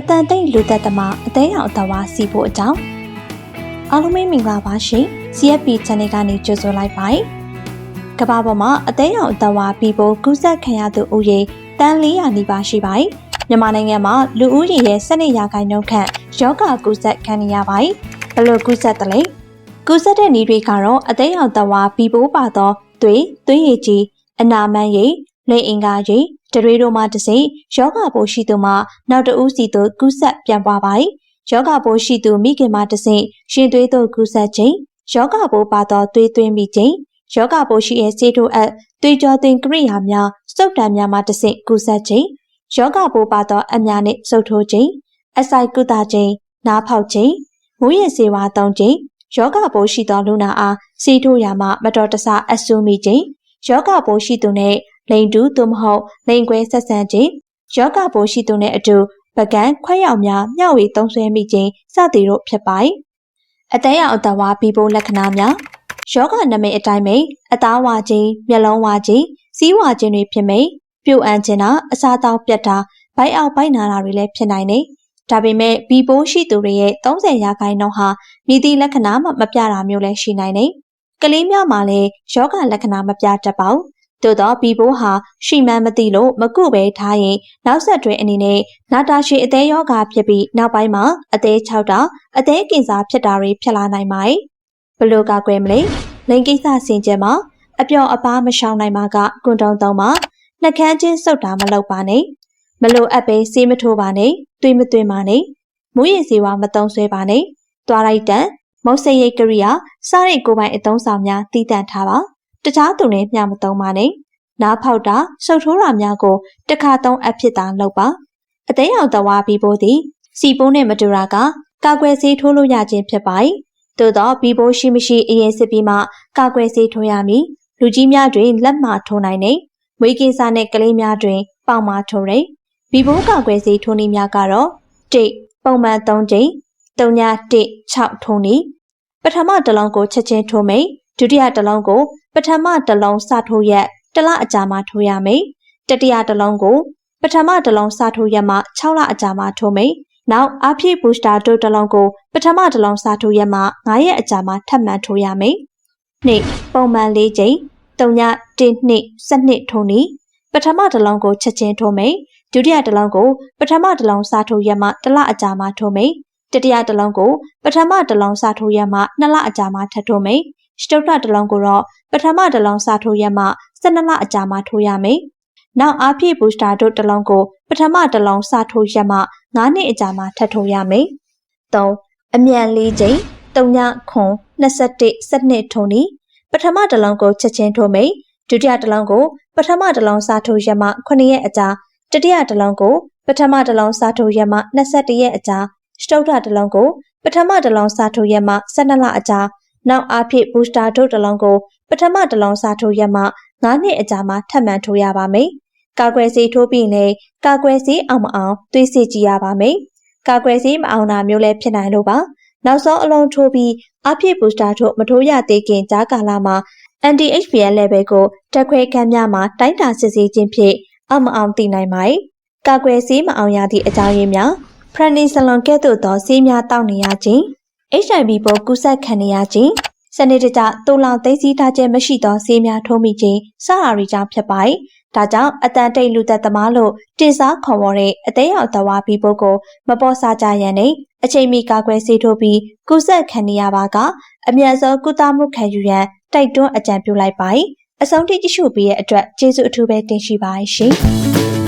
အတန်တိတ်လူသက်သမားအသေးအောင်အတော်ဝါစီဖို့အကြောင်းအားလုံးပဲမင်္ဂလာပါရှင် CFP Channel ကနေကြိုဆိုလိုက်ပါတယ်ကမ္ဘာပေါ်မှာအသေးအောင်အတော်ဝါပြီးဖို့ကူးစက်ခံရသူဦးရေတန်400နီးပါးရှိပါတယ်မြန်မာနိုင်ငံမှာလူဦးရေရဲ့12ရာခိုင်နှုန်းခန့်ယောဂကူးစက်ခံနေရပါတယ်ဘယ်လိုကူးစက်တယ်လဲကူးစက်တဲ့နည်းတွေကတော့အသေးအောင်တော်ဝါပြီးဖို့ပါတော့သွေးသွေးရည်ကြီးအနာမန်းရည်လိမ်အင်္ဂါရည် တရေတို့မှတစ်စိယောဂပိုးရှိသူမှနောက်တဦးစီသို့ကူးဆက်ပြန်ပွားပါ၏ယောဂပိုးရှိသူမိခင်မှတစ်စိရှင်သွေးသို့ကူးဆက်ခြင်းယောဂပိုးပါသောသွေးသွင်းမိခြင်းယောဂပိုးရှိရဲ့စေထိုအပ်သွေးကြောသွင်းကရိယာများစုပ်တံများမှတစ်စိကူးဆက်ခြင်းယောဂပိုးပါသောအများနှင့်စုပ်ထိုးခြင်းအစိုက်ကုသခြင်းနားဖောက်ခြင်းမူရည်စေဝါသုံးခြင်းယောဂပိုးရှိသောလူနာအားစီထိုးရာမှမတော်တဆအဆူမိခြင်းယောဂပိုးရှိသူနှင့် လိန်တူသို့မဟုတ်လိန်ခွဲဆက်ဆံခြင်းယောဂပိုးရှိသူနဲ့အတူပကံခွဲရောက်များမျှဝေသုံးဆွဲမိခြင်းစသည်တို့ဖြစ်ပါတယ်။အသေးအအတဝါပြီးဖို့လက္ခဏာများယောဂနမိတ်အတိုင်းပဲအသားဝါခြင်းမျက်လုံးဝါခြင်းစီးဝါခြင်းတွေဖြစ်မိပြုတ်အန်ခြင်းနာအစားတောက်ပြတ်တာဘိုက်အောက်ဘိုက်နာတာတွေလည်းဖြစ်နိုင်တယ်။ဒါပေမဲ့ဘီပိုးရှိသူတွေရဲ့30ရာခိုင်နှုန်းဟာမိသည့်လက္ခဏာမှမပြတာမျိုးလည်းရှိနိုင်တယ်။ကလေးများမှာလည်းယောဂလက္ခဏာမပြတတ်ပါဘူး။ သို့တော့ဘီဘိုးဟာရှိမှန်းမသိလို့မကုပဲထားရင်နောက်ဆက်တွဲအနေနဲ့နာတာရှည်အသေးယောဂဖြစ်ပြီးနောက်ပိုင်းမှာအသေးချောက်တာအသေးကင်စာဖြစ်တာတွေဖြစ်လာနိုင်ပါတယ်။ဘလို့ကကွယ်မလဲလိန်ကိစ္စဆင်ကျဲမှာအပျော်အပားမရှောင်နိုင်မှာကကွန်တုံသုံးမှာနှကန်းချင်းစုပ်တာမလုပ်ပါနဲ့မလို့အပ်ပဲစေးမထိုးပါနဲ့သွေးမသွင်းပါနဲ့မူရည်စီဝါမတုံးဆွဲပါနဲ့တွားလိုက်တန်မုတ်စိတ်ရိတ်ကရိယာစားရိတ်ကိုပိုင်အသုံးဆောင်များတည်တံ့ထားပါ တခြားသူနဲ့မျှမသုံးပါနဲ့နားဖောက်တာရှုပ်ထိုးတာများကိုတခါသုံးအဖြစ်သာလုပ်ပါအသိအောင်တဝါပြီးဖို့သည်စီပိုးနဲ့မတူတာကကာကွယ်ဆေးထိုးလို့ရခြင်းဖြစ်ပါတယ်သို့တော့ဘီဘိုးရှိမရှိအရင်စစ်ပြီးမှကာကွယ်ဆေးထိုးရမည်လူကြီးများတွင်လက်မှထိုးနိုင်နေမွေးကင်းစားနဲ့ကလေးများတွင် ပေါင်မထိုးရဘီဘိုးကာကွယ်ဆေးထိုးနည်းများကတော့တိတ်ပုံမှန်3ကြိမ်3ည1 6ထိုးနည်းပထမတစ်လုံးကိုချက်ချင်းထိုးမိတ်ဒုတိယတစ်လုံးကို ပထမတစ်လုံးစထိုးရက်တစ်လအကြာမှထိုးရမယ်။တတိယတစ်လုံးကို ပထမတစ်လုံးစထိုးရက်မှ6လအကြာမှထိုးမယ်။နောက်အပြည့်ဘူစတာဒိုတစ်လုံးကိုပထမတစ်လုံးစထိုးရက်မှ9ရက်အကြာမှထပ်မံထိုးရမယ်။နေ့ပုံမှန်၄ကြိမ်၃ည1နှစ်စနစ်ထိုးနည်းပထမတစ်လုံးကိုချက်ချင်းထိုးမယ်။ဒုတိယတစ်လုံးကိုပထမတစ်လုံးစထိုးရက်မှတစ်လအကြာမှထိုးမယ်။တတိယတစ်လုံးကိုပထမတစ်လုံးစထိုးရက်မှနှစ်လအကြာမှထပ်ထိုးမယ်။ စတုတ္ထတစ်လုံးကိုတော့ပထမတစ်လုံးစထိုးရက်မှ12လအကြာမှထိုးရမယ်။နောက်အားဖြည့်ဘူစတာတို့တစ်လုံးကိုပထမတစ်လုံးစထိုးရက်မှ9နှစ်အကြာမှထပ်ထိုးရမယ်။3အမြန်လေးချိန်3ညခွန်21 12ထုံနီပထမတစ်လုံးကိုချက်ချင်းထိုးမယ်။ဒုတိယတစ်လုံးကိုပထမတစ်လုံးစထိုးရက်မှ9ရက်အကြာတတိယတစ်လုံးကိုပထမတစ်လုံးစထိုးရက်မှ21ရက်အကြာစတုတ္ထတစ်လုံးကိုပထမတစ်လုံးစထိုးရက်မှ12လအကြာ နောက်အားဖြင့်ဘူစတာထုတ်တစ်လုံးကို ပထမတစ်လုံးစထိုးရက်မှ9နှစ်အကြာမှထပ်မံထိုးရပါမယ်။ကာကွယ်ဆေးထိုးပြီးရင်ကာကွယ်ဆေးအောင်မအောင်သွေးစစ်ကြည့်ရပါမယ်။ကာကွယ်ဆေးမအောင်တာမျိုးလည်းဖြစ်နိုင်လို့ပါ။နောက်ဆုံးအလုံးထိုးပြီးအပြည့်ဘူစတာထိုးမထိုးရသေးခင်ကြားကာလမှာ anti-HBL level ကိုတက်ခွဲခန်းများမှာတိုင်းတာစစ်ဆေးခြင်းဖြင့်အောင်မအောင်သိနိုင်ပါတယ်။ကာကွယ်ဆေးမအောင်ရသည့်အကြောင်းရင်းများ prednisolone ကဲ့သို့သောဆေးများတောက်နေရခြင်း HIV ပိုးကူးစက်ခံနေရခြင်းစနစ်တကျတူလောင်သိသိထားခြင်းမရှိသောဆေးများထိုးမိခြင်းစတာတွေကြောင့်ဖြစ်ပါတယ်။ဒါကြောင့်အတန်တိတ်လူသက်သမားလို့တင်စားခေါ်ဝေါ်တဲ့အသေးအောင်သဝါဘီဘုတ်ကိုမပေါ်စားကြရန်နဲ့အချိန်မီကာကွယ်ဆေးထိုးပြီးကုသခံနေရပါကအမြန်ဆုံးကုသမှုခံယူရန်တိုက်တွန်းအကြံပြုလိုက်ပါတယ်။အဆုံးထိကြည့်ရှုပေးတဲ့အတွက်ကျေးဇူးအထူးပဲတင်ရှိပါတယ်ရှင်။